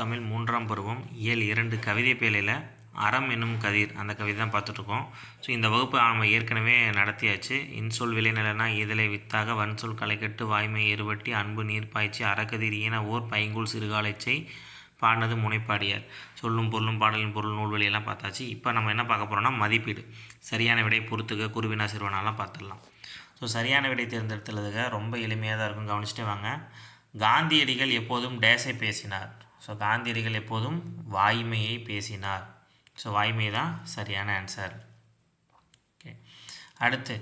தமிழ் மூன்றாம் பருவம் இயல் இரண்டு கவிதை பேழையில் அறம் என்னும் கதிர். அந்த கவிதை தான் பார்த்துட்ருக்கோம். ஸோ இந்த வகுப்பு நம்ம ஏற்கனவே நடத்தியாச்சு. இன்சொல் விளைநிலனா இதழை வித்தாக வன்சொல் களைக்கட்டு வாய்மை எருவட்டி அன்பு நீர் பாய்ச்சி அறக்கதிர் ஈன ஓர் பைங்கூல் சிறுகாலைச்சை பாடினது முனைப்பாடியார். சொல்லும் பொருளும் பாடலின் பொருள் நூல்வெளியெல்லாம் பார்த்தாச்சு. இப்போ நம்ம என்ன பார்க்க போகிறோம்னா மதிப்பீடு. சரியான விடை பொறுத்துக்க குருவினா சிறுவனாலாம் பார்த்துடலாம். ஸோ சரியான விடை தேர்ந்தெடுத்துள்ளதுக்கு ரொம்ப எளிமையாக தான் இருக்கும். கவனிச்சுட்டே வாங்க. காந்தியடிகள் எப்போதும் டேஸை பேசினார். ஸோ காந்தியடிகள் எப்போதும் வாய்மையை பேசினார். ஸோ வாய்மை தான் சரியான ஆன்சர் ஓகே அடுத்து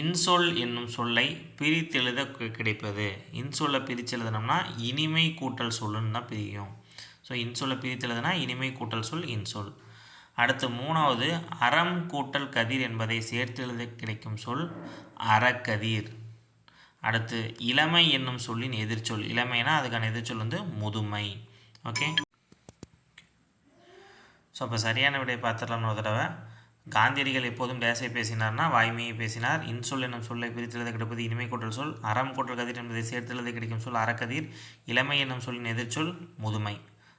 இன்சொல் என்னும் சொல்லை பிரித்தெழுத கிடைப்பது. இன்சொல்லை பிரித்தெழுதுனோம்னா இனிமை கூட்டல் சொல்லுன்னு தான் பிரியும். ஸோ இன்சொல்லை பிரித்து எழுதுனா இனிமை கூட்டல் சொல் இன்சொல். அடுத்து மூணாவது அறம் கூட்டல் கதிர் என்பதை சேர்த்தெழுத கிடைக்கும் சொல் அறக்கதிர். அடுத்து இளமை என்னும் சொல்லின் எதிர்ச்சொல். இளமைனா அதுக்கான எதிர்ச்சொல் வந்து முதுமை. ஓகே ஸோ அப்போ சரியான விடையை பார்த்துடலாம் ஒரு தடவை. காந்தியடிகள் எப்போதும் டேஸை பேசினார்னா வாய்மையை பேசினார். இன்சொல் என்னும் சொல்லை பிரித்து கிடைப்பது இனிமை கூட்டல் சொல். அறம் கூட்டல் கதிர் என்பதை சேர்த்து கிடைக்கும் சொல் அறக்கதிர். இளமை என்னும் சொல்லின் எதிர்ச்சொல் முதுமை.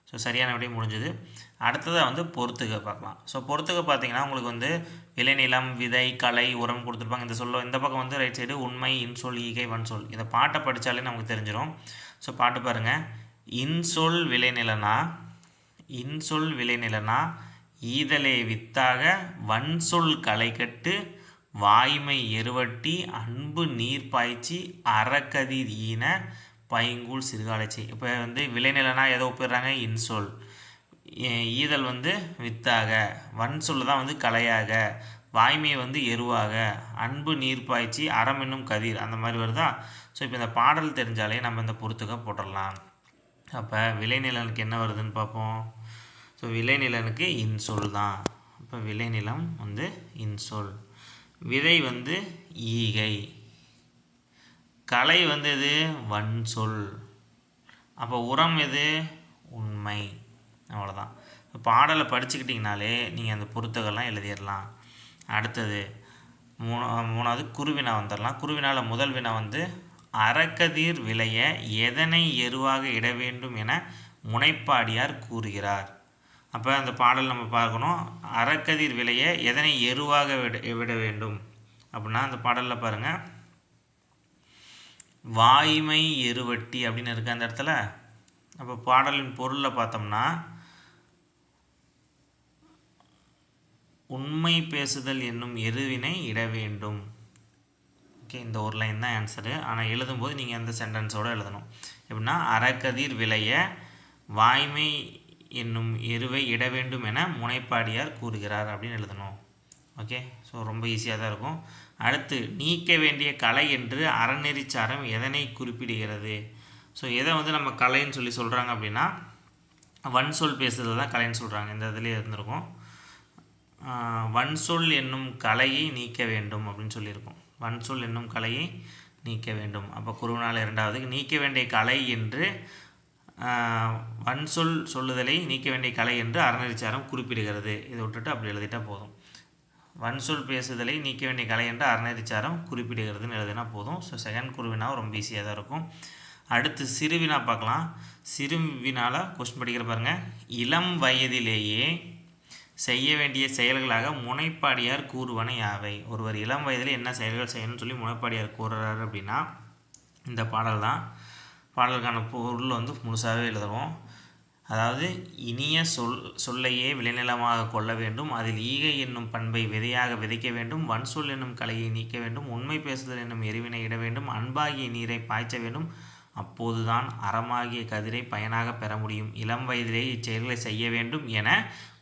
ஸோ சரியான விடையும் முடிஞ்சது. அடுத்ததாக வந்து பொறுத்துக பார்க்கலாம். ஸோ பொறுத்துக பார்த்தீங்கன்னா உங்களுக்கு வந்து விளைநிலம் விதை கலை உரம் கொடுத்துருப்பாங்க. இந்த சொல்ல இந்த பக்கம் வந்து ரைட் சைடு உண்மை இன்சொல் ஈகை வன்சொல். இதை பாட்டை படித்தாலே நமக்கு தெரிஞ்சிடும் ஸோ பாட்டு பாருங்கள் இன்சொல் விளைநிலனா? இன்சொல் விளைநிலனா? ஈதலே வித்தாக வன்சொல் களைக்கட்டு வாய்மை எருவட்டி அன்பு நீர் பாய்ச்சி அறக்கதிர் ஈன பைங்கூழ் சிறுகாலைச்சி. இப்போ வந்து விளைநிலனா ஏதோ ஒப்பிடுறாங்க? இன்சொல். ஈதல் வந்து வித்தாக வன்சொல் தான் வந்து கலையாக வாய்மை வந்து எருவாக அன்பு நீர் பாய்ச்சி அறம் என்னும் கதிர் அந்த மாதிரி வருதா? ஸோ இப்போ இந்த பாடல் தெரிஞ்சாலே நம்ம இந்த பொறுத்துக்க போட்டுடலாம். அப்போ விளைநிலனுக்கு என்ன வருதுன்னு பார்ப்போம். ஸோ விளைநிலனுக்கு இன்சொல் தான். அப்போ விளைநிலம் வந்து இன்சொல். விதை வந்து ஈகை. கலை வந்து எது? வன்சொல். அப்போ உரம் எது? உண்மை. அவ்வளோதான் இப்போ பாடலை படிச்சுக்கிட்டிங்கனாலே நீங்கள் அந்த பொருத்தகெல்லாம் எழுதிடலாம். அடுத்தது மூணு மூணாவது குருவினா வந்துடலாம். குருவினால் முதல் வினா வந்து அறக்கதிர் விளைய எதனை எருவாக இட வேண்டும் என முனைப்பாடியார் கூறுகிறார். அப்போ அந்த பாடல் நம்ம பார்க்கணும். அறக்கதிர் விளைய எதனை எருவாக விட விட வேண்டும்? அப்படின்னா அந்த பாடலில் பாருங்கள் வாய்மை எருவட்டி அப்படின்னு இருக்கு அந்த இடத்துல. அப்போ பாடலின் பொருளில் பார்த்தோம்னா உண்மை பேசுதல் என்னும் எருவினை இட வேண்டும். ஓகே இந்த ஒரு லைன் தான் ஆன்சரு ஆனால் எழுதும்போது நீங்கள் எந்த சென்டென்ஸோடு எழுதணும்? எப்படின்னா அறக்கதிர் விளைய வாய்மை என்னும் எருவை இட வேண்டும் என முனைப்பாடியார் கூறுகிறார் அப்படின்னு எழுதணும். ஓகே ஸோ ரொம்ப ஈஸியாக தான் இருக்கும். அடுத்து நீக்க வேண்டிய கலை என்று அறநெறிச்சாரம் எதனை குறிப்பிடுகிறது? ஸோ எதை வந்து நம்ம கலைன்னு சொல்லி சொல்கிறாங்க அப்படின்னா வன்சொல் பேசுகிறது தான் கலைன்னு சொல்கிறாங்க இந்த இதுலேயே இருந்திருக்கும். வன்சொல் என்னும் கலையை நீக்க வேண்டும் அப்படின்னு சொல்லியிருக்கோம். வன்சொல் என்னும் கலையை நீக்க வேண்டும். அப்போ குருவினால் இரண்டாவது நீக்க வேண்டிய கலை என்று வன்சொல் சொல்லுதலை நீக்க வேண்டிய கலை என்று அறநெறிச்சாரம் குறிப்பிடுகிறது. இதை விட்டுட்டு அப்படி எழுதிட்டா போதும். வன்சொல் பேசுதலை நீக்க வேண்டிய கலை என்று அறநெறிச்சாரம் குறிப்பிடுகிறதுன்னு எழுதினா போதும். ஸோ செகண்ட் குருவினா ரொம்ப ஈஸியாக தான் இருக்கும். அடுத்து சிறுவினா பார்க்கலாம். சிறுவினால கொஸ்டின் படிக்கிற பாருங்க. இளம் வயதிலேயே செய்ய வேண்டிய செயல்களாக முனைப்பாடியார் கூறுவன யாவை? ஒருவர் இளம் வயதில் என்ன செயல்கள் செய்யணும்னு சொல்லி முனைப்பாடியார் கூறுறாரு அப்படின்னா இந்த பாடல் தான். பாடலுக்கான பொருள் வந்து முழுசாகவே எழுதுவோம். அதாவது இனிய சொல் சொல்லையே விளைநிலமாக கொள்ள வேண்டும். அதில் ஈகை என்னும் பண்பை விதையாக விதைக்க வேண்டும். வன்சொல் என்னும் கலையை நீக்க வேண்டும். உண்மை பேசுதல் என்னும் எரிவினை இட வேண்டும். அன்பாகிய நீரை பாய்ச்ச வேண்டும். அப்போதுதான் அறமாகிய கதிரை பயனாக பெற முடியும். இளம் வயதிலே இச்செயல்களை செய்ய வேண்டும் என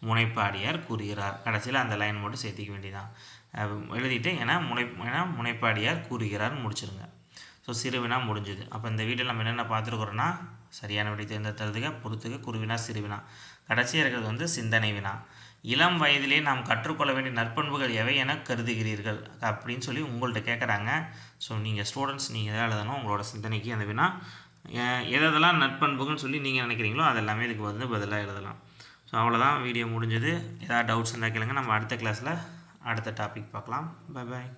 முனைப்பாடியார் கூறுகிறார். கடைசியில் அந்த லைன் மட்டும் சேர்த்திக்க வேண்டியதான் எழுதிட்டு என முனை என முனைப்பாடியார் கூறுகிறார். முடிச்சிருங்க. ஸோ சிறுவினா முடிஞ்சுது. அப்போ இந்த வீட்டில் நம்ம என்னென்ன பார்த்துருக்குறோன்னா சரியான விடை தேர்ந்தெடுத்துறதுக்கு பொறுத்துக்க குருவினா சிறுவினா. கடைசியாக இருக்கிறது வந்து சிந்தனை வினா. இளம் வயதிலே நாம் கற்றுக்கொள்ள வேண்டிய நற்பண்புகள் எவை என கருதுகிறீர்கள் அப்படின்னு சொல்லி உங்கள்கிட்ட கேட்குறாங்க ஸோ நீங்கள் ஸ்டூடெண்ட்ஸ் நீங்கள் எதாவது எழுதணும் உங்களோட சிந்தனைக்கு அந்த வினா எதெல்லாம் நற்பண்புகள்னு சொல்லி நீங்கள் நினைக்கிறீங்களோ அதெல்லாமே இதுக்கு வந்து பதிலாக எழுதலாம். ஸோ அவ்வளோதான் வீடியோ முடிஞ்சது. ஏதாவது டவுட்ஸ் இருந்தால் கேளுங்க. நம்ம அடுத்த கிளாஸில் அடுத்த டாபிக் பார்க்கலாம். Bye bye